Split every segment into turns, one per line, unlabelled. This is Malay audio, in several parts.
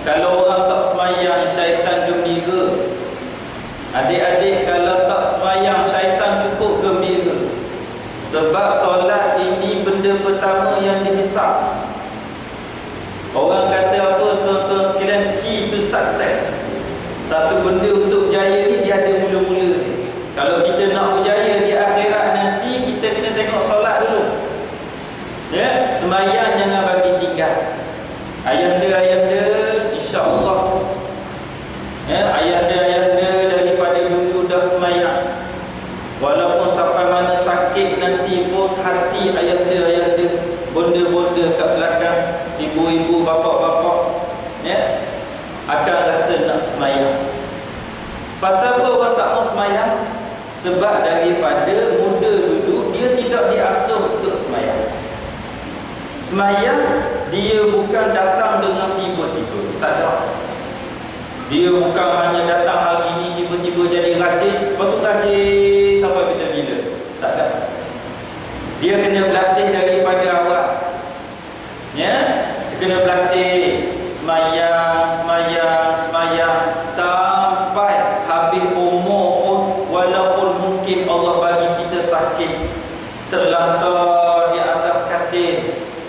Kalau orang tak semayang Syaitan gembira Adik-adik kalau tak semayang Syaitan cukup gembira. Sebab solat ini benda pertama yang dihisap Orang kata apa tuan-tuan sekalian? Key to success. Satu benda untuk berjaya ni dia ada mula-mula Kalau kita nak berjaya di akhirat nanti Kita kena tengok solat dulu. Ya, semayang jangan bagi tinggal. Ayanda-ayanda insya-Allah ya, ayanda-ayanda daripada dulu dah semayang Walaupun sampai mana sakit nanti pun hati ayanda-ayanda Bonda-bonda kat belakang Ibu-ibu, bapak-bapak ya, Akan rasa nak semayang. Pasal apa orang tak mau semayang? Sebab daripada muda dulu Dia tidak diasuh untuk semayang. Semayang dia bukan datang dengan tiba-tiba. Tak ada. Dia bukan hanya datang hari ini Tiba-tiba Dia kena berlatih daripada awal. Ya? Dia kena berlatih. Semayang, semayang, semayang. Sampai habis umur pun Walaupun mungkin Allah bagi kita sakit Terlantar di atas katil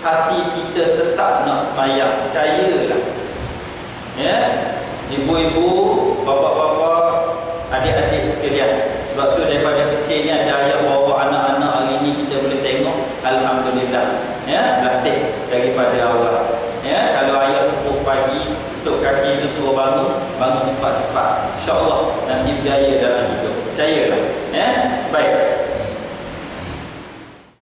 hati kita tetap nak semayang. Percayalah. Ya? Ibu-ibu bapa-bapa adik-adik sekalian. Sebab tu daripada kecil ni ada ayat bawa anak-anak hari ni kita boleh tengok alhamdulillah. Ya latih daripada awal ya kalau ayat sepuluh pagi untuk kaki itu suruh bangun bangun cepat-cepat. Insyaallah nanti berjaya dalam hidup. Percayalah. Ya baik